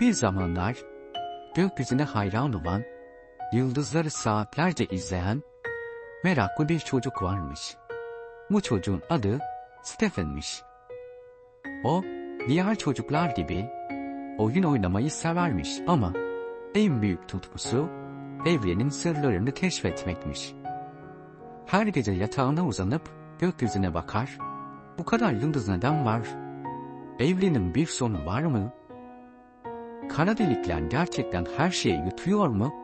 Bir zamanlar gökyüzüne hayran olan, yıldızları saatlerce izleyen meraklı bir çocuk varmış. Bu çocuğun adı Stephen'miş. O, diğer çocuklar gibi oyun oynamayı severmiş ama en büyük tutkusu evrenin sırlarını keşfetmekmiş. Her gece yatağına uzanıp gökyüzüne bakar, bu kadar yıldız neden var? Evrenin bir sonu var mı? Kara delikler gerçekten her şeyi yutuyor mu?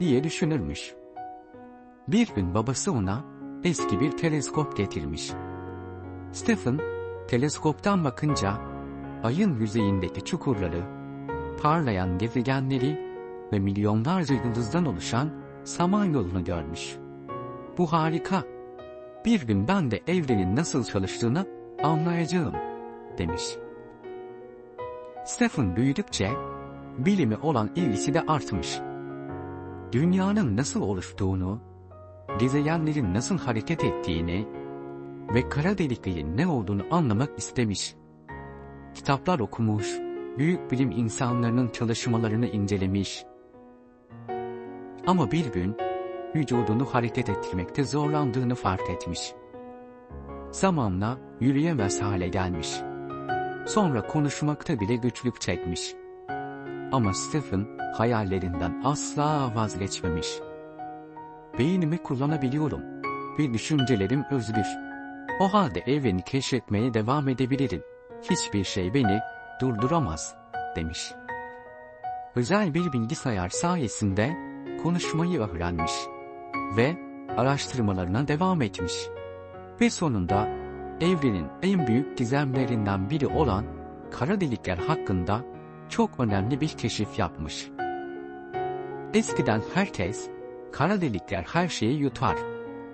diye düşünürmüş. Bir gün babası ona eski bir teleskop getirmiş. Stephen, teleskoptan bakınca ayın yüzeyindeki çukurları, parlayan gezegenleri ve milyonlarca yıldızdan oluşan samanyolunu görmüş. Bu harika. Bir gün ben de evrenin nasıl çalıştığını anlayacağım, demiş. Stephen büyüdükçe bilime olan ilgisi de artmış. Dünyanın nasıl oluştuğunu, gezegenlerin nasıl hareket ettiğini ve kara deliklerin ne olduğunu anlamak istemiş. Kitaplar okumuş, büyük bilim insanlarının çalışmalarını incelemiş. Ama bir gün vücudunu hareket ettirmekte zorlandığını fark etmiş. Zamanla yürüyemez hale gelmiş. Sonra konuşmakta bile güçlük çekmiş. Ama Stephen hayallerinden asla vazgeçmemiş. Beynimi kullanabiliyorum ve düşüncelerim özgür. O halde evreni keşfetmeye devam edebilirim. Hiçbir şey beni durduramaz, demiş. Özel bir bilgisayar sayesinde konuşmayı öğrenmiş ve araştırmalarına devam etmiş. Ve sonunda evrenin en büyük gizemlerinden biri olan kara delikler hakkında çok önemli bir keşif yapmış. Eskiden herkes kara delikler her şeyi yutar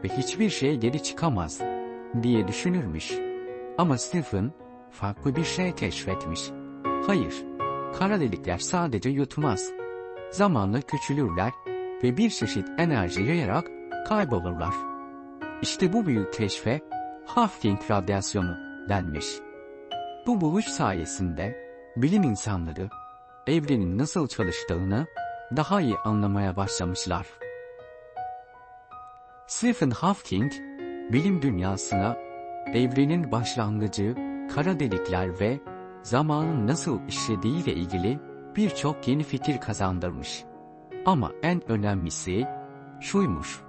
ve hiçbir şey geri çıkamaz diye düşünürmüş. Ama Stephen farklı bir şey keşfetmiş. Hayır, kara delikler sadece yutmaz. Zamanla küçülürler ve bir çeşit enerji yayarak kaybolurlar. İşte bu büyük keşfe Hawking radyasyonu denmiş. Bu buluş sayesinde bilim insanları evrenin nasıl çalıştığını daha iyi anlamaya başlamışlar. Stephen Hawking, bilim dünyasına evrenin başlangıcı, kara delikler ve zamanın nasıl işlediği ile ilgili birçok yeni fikir kazandırmış. Ama en önemlisi şuymuş.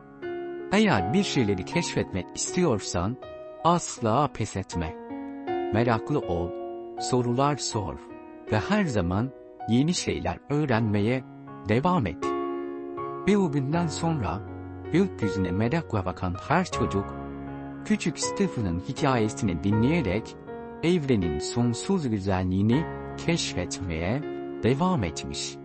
Eğer bir şeyleri keşfetmek istiyorsan asla pes etme. Meraklı ol, sorular sor ve her zaman yeni şeyler öğrenmeye devam et. Ve o günden sonra gökyüzüne merakla bakan her çocuk, küçük Stephen'ın hikayesini dinleyerek evrenin sonsuz güzelliğini keşfetmeye devam etmiş.